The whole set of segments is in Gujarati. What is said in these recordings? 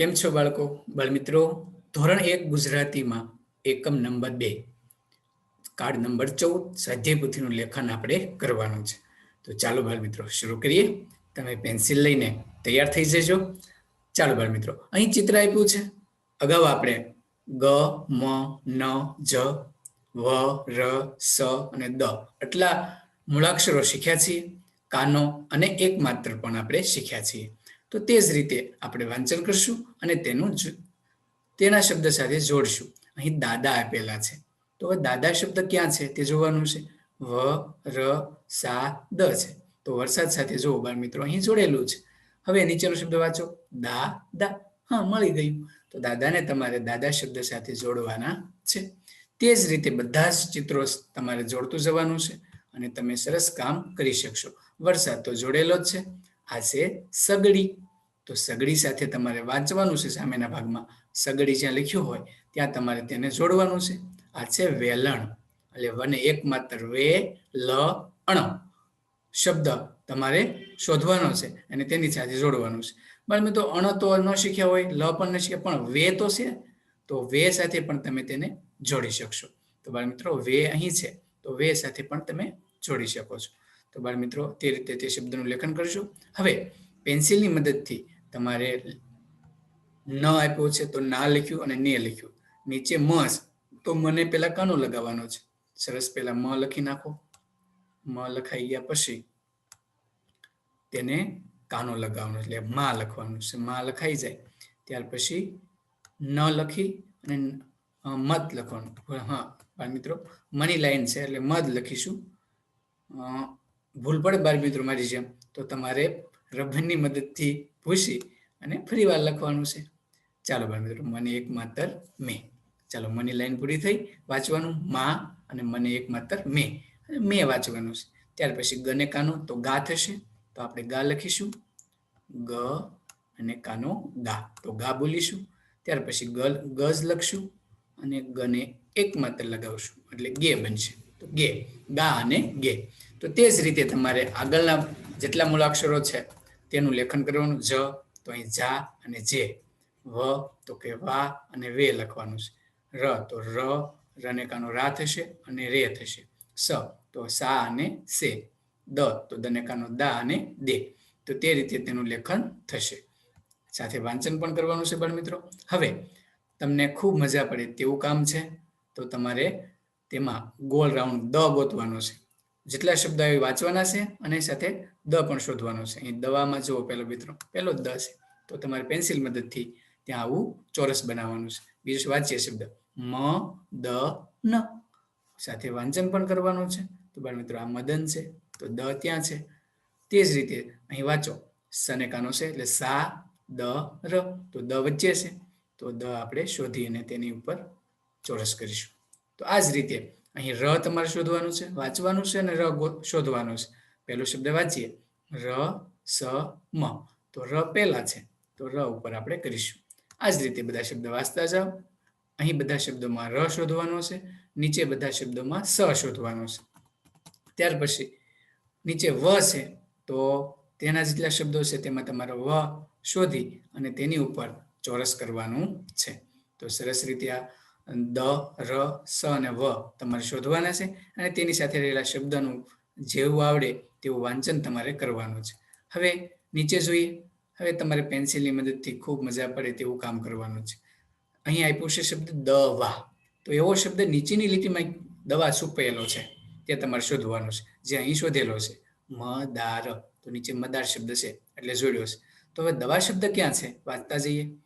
કેમ છો બાળકો? બાળમિત્રો ધોરણ એક ગુજરાતીમાં એકમ નંબર બે કાર્ડ નંબર ચૌદ સ્વાધ્યાય પોથીનું લેખન આપણે કરવાનું છે. તો ચાલો બાળમિત્રો શરૂ કરીએ. તમે પેન્સિલ લઈને તૈયાર થઈ જજો. ચાલો બાળમિત્રો અહીં ચિત્ર આપ્યું છે. અગાઉ આપણે ગ, મ, ન, જ, વ, ર, સ અને દ આટલા મૂળાક્ષરો શીખ્યા છીએ. કાનો અને એક માત્ર પણ આપણે શીખ્યા છીએ. તો તે જ રીતે આપણે વાંચન કરશું અને તેનું તેના શબ્દ સાથે જોડશું. અહીં દાદા આપેલા છે. તો હવે દાદા શબ્દ ક્યાં છે? તે જોવાનું છે. વ, ર, સા, દ છે. તો વરસાદ સાથે જો બાળ મિત્રો, અહીં જોડેલું છે. હવે નીચેનો શબ્દ વાંચો. દા દા. હા, મળી ગયું. તો દાદાને તમારે દાદા શબ્દ સાથે જોડવાના છે. તે જ રીતે બધા જ ચિત્રો તમારે જોડતું જવાનું છે અને તમે સરસ કામ કરી શકશો. વરસાદ તો જોડેલો જ છે. આ છે સગડી. તો સગડી સાથે તમારે વાંચવાનું છે સામેના ભાગમાં. સગડી જ્યાં લખ્યું હોય, ત્યાં તમારે તેને જોડવાનું છે. આ છે વેલણ. એટલે વને એક માત્ર વે લ અણ શબ્દ તમારે શોધવાનો છે અને તેની સાથે જોડવાનું છે. પણ મિત્રો, અણ તો ન શીખ્યા હોય, લ પણ ન શીખ્યા, પણ વે તો છે. તો વે સાથે પણ તમે તેને જોડી શકશો. તો બાળ મિત્રો, વે અહીં છે. તો વે સાથે પણ તમે જોડી શકો છો. તો બાળ મિત્રો, તે રીતે તે શબ્દનું લેખન કરશું હવે, પેન્સિલની મદદથી તમારે ન આપ્યો છે તો ના લખ્યું અને ને લખ્યું. નીચે મ તો મને પેલા કાનો લગાવવાનો છે. સરસ, પેલા મ લખી નાખો. મ લખાઈ ગયા પછી તેને કાનો લગાવવાનો એટલે માં લખવાનું છે. માં લખાઈ જાય. ત્યાર પછી ન લખી અને મત લખવાનું. હા મિત્રો મની લાઈન છે. એટલે મધ લખીશું. ભૂલ પડે બાર મિત્રો મારી જેમ, તો તમારે રબરની મદદથી ભૂસી અને ફરી વાર લખવાનું છે. ચાલો બાળ મિત્રો, મને એક માત્ર મેં. ચાલો, મની લાઈન પૂરી થઈ, વાંચવાનું મા અને મને એક માત્ર મેં મેં વાંચવાનું છે. ત્યાર પછી ગને કાનો, તો ગા થશે. તો આપણે ગા લખીશું. ગ અને કાનો ગા. તો ગા બોલીશું. ત્યાર પછી ગલ ગજ લખશું અને ગને એક માત્ર લગાવશું. એટલે ગે બનશે. તો ગે, ગા અને ગે. તો તે જ રીતે તમારે આગળના જેટલા મૂળાક્ષરો છે, તેનું લેખન કરવાનું, જ, તો અહીં જા અને જે, વ, તો કે વા અને વે લખવાનું છે. ર, તો ર રનેકાનો રા થશે અને રે થશે. સ, તો સા અને સે. દ, તો દનેકાનો દા અને દે. તો તે રીતે તેનું લેખન થશે. સાથે વાંચન પણ કરવાનું છે બાળ મિત્રો હવે, તમને ખૂબ મજા પડે તેવું કામ છે, તો તમારે તેમાં ગોળ રાઉન્ડ દ ગોતવાનો છે. જેટલા શબ્દ એ વાંચવાના છે અને સાથે દ પણ શોધવાનો છે. અહીં દવામાં જુઓ પેલો મિત્રો પેલો દ છે. તો તમારે પેન્સિલ મદદથી ત્યાં આવું ચોરસ બનાવવાનું છે. બીજું વાંચીએ શબ્દ. મ, દ, ન. સાથે વાંચન પણ કરવાનું છે. તો બાળ મિત્રો, આ મદન છે. તો દ ત્યાં છે. તે જ રીતે અહીં વાંચો. સનેકાનો છે એટલે સા, દ, ર. તો દ વચ્ચે છે. તો દ આપણે શોધી અને તેની ઉપર ચોરસ કરીશું. તો આ જ રીતે અહીં ર તમારે શોધવાનું છે, વાંચવાનું છે અને ર શોધવાનું છે. પહેલો શબ્દ વાંચીએ. ર, સ, મ. તો ર પહેલા છે. તો ર ઉપર આપણે કરીશું. આ જ રીતે બધા શબ્દ વાંચતા જાઓ. અહીં બધા શબ્દોમાં ર શોધવાનો છે, નીચે બધા શબ્દોમાં સ શોધવાનો છે. ત્યાર પછી નીચે વ છે, તો તેના જેટલા શબ્દો છે તેમાં તમારો વ શોધી અને તેની ઉપર ચોરસ કરવાનું છે. તો સરસ રીતે આ દ, ર, સ અને વ તમારે શોધવાના છે અને તેની સાથે રહેલા શબ્દનું જેવું આવડે તેવું વાંચન તમારે કરવાનું છે. હવે નીચે જોઈએ. હવે તમારે પેન્સિલની મદદથી ખૂબ મજા પડે તેવું કામ કરવાનું છે. અહીં આપ્યું છે શબ્દ દવા તો એવો શબ્દ નીચેની લીટીમાં દવા છુપાયેલો છે. તે તમારે શોધવાનો છે. જે અહીં શોધેલો છે. મદાર. તો નીચે મદાર શબ્દ છે, એટલે જોડ્યો છે. તો હવે દવા શબ્દ ક્યાં છે? વાંચતા જઈએ.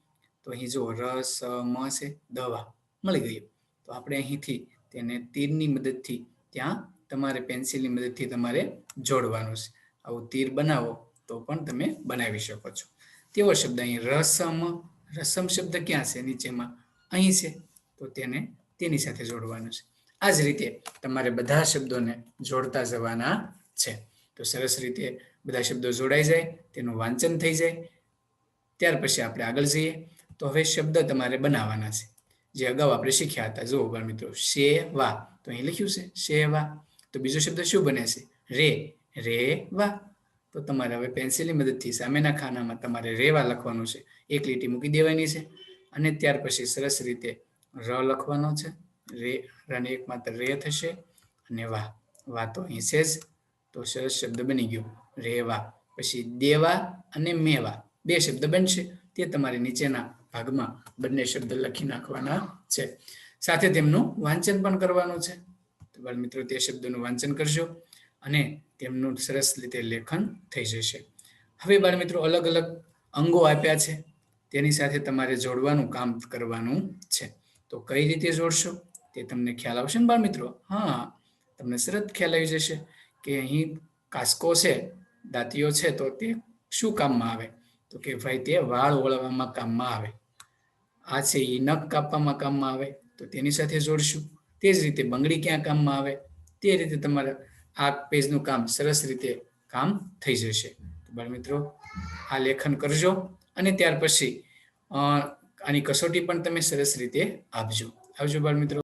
તો અહીં જો રસ મ છે, દવા. મળી ગયું. તો આપણે અહીંથી તેને તીરની મદદથી ત્યાં તમારે પેન્સિલની મદદથી તમારે જોડવાનું છે. આવું તીર બનાવો તો પણ તમે બનાવી શકો છો. તેવો શબ્દ અહીં રસમ રસમ શબ્દ ક્યાં છે? નીચેમાં અહીં છે. તો તેને તેની સાથે જોડવાનું છે. આ જ રીતે તમારે બધા શબ્દોને જોડતા જવાના છે. તો સરસ રીતે બધા શબ્દો જોડાઈ જાય, તેનું વાંચન થઈ જાય. ત્યાર પછી આપણે આગળ જઈએ. તો હવે શબ્દ તમારે બનાવવાના છે. જે અગાઉ આપણે શીખ્યા હતા. જુઓ બાળ મિત્રો. સેવા તો અહીં લખ્યું છે સેવા તો બીજો શબ્દ શું બને છે? રે રે, વા. તો તમારે હવે પેન્સિલની મદદથી સામેના ખાનામાં તમારે રેવા લખવાનું છે. એક લીટી મૂકી દેવાની છે અને ત્યાર પછી સરસ રીતે ર લખવાનો છે. રે, રને એક માત્ર રે થશે અને વાહ વાહ તો અહીં છે જ. તો સરસ શબ્દ બની ગયો. રેવા પછી દેવા અને મેવા. બે શબ્દ બનશે. તે તમારે નીચેના ભાગમાં બંને શબ્દ લખી નાખવાના છે. સાથે તેમનું વાંચન પણ કરવાનું છે. તો બાળ મિત્રો, તે શબ્દોનું વાંચન કરજો અને તેમનું સરસ રીતે લેખન થઈ જશે. હવે બાળ મિત્રો, અલગ અલગ અંગો આપ્યા છે. તેની સાથે તમારે જોડવાનું કામ કરવાનું છે. તો કઈ રીતે જોડશો? તે તમને ખ્યાલ આવશે ને બાળ મિત્રો? હા, તમને સરસ ખ્યાલ આવી જશે કે અહીં કાસ્કો છે, દાંતીઓ છે, તો તે શું કામમાં આવે? તો કે ભાઈ, તે વાળ ઓળવામાં કામમાં આવે. આ છે એ નખ કાપવામાં કામમાં આવે, તો તેની સાથે જોડશું. તે જ રીતે બંગડી ક્યાં કામમાં આવે, તે રીતે તમારા આ પેજનું કામ સરસ રીતે કામ થઈ જશે. બાળ મિત્રો, આ લેખન કરજો અને ત્યાર પછી આની કસોટી પણ તમે સરસ રીતે આપજો. આવજો બાળ મિત્રો.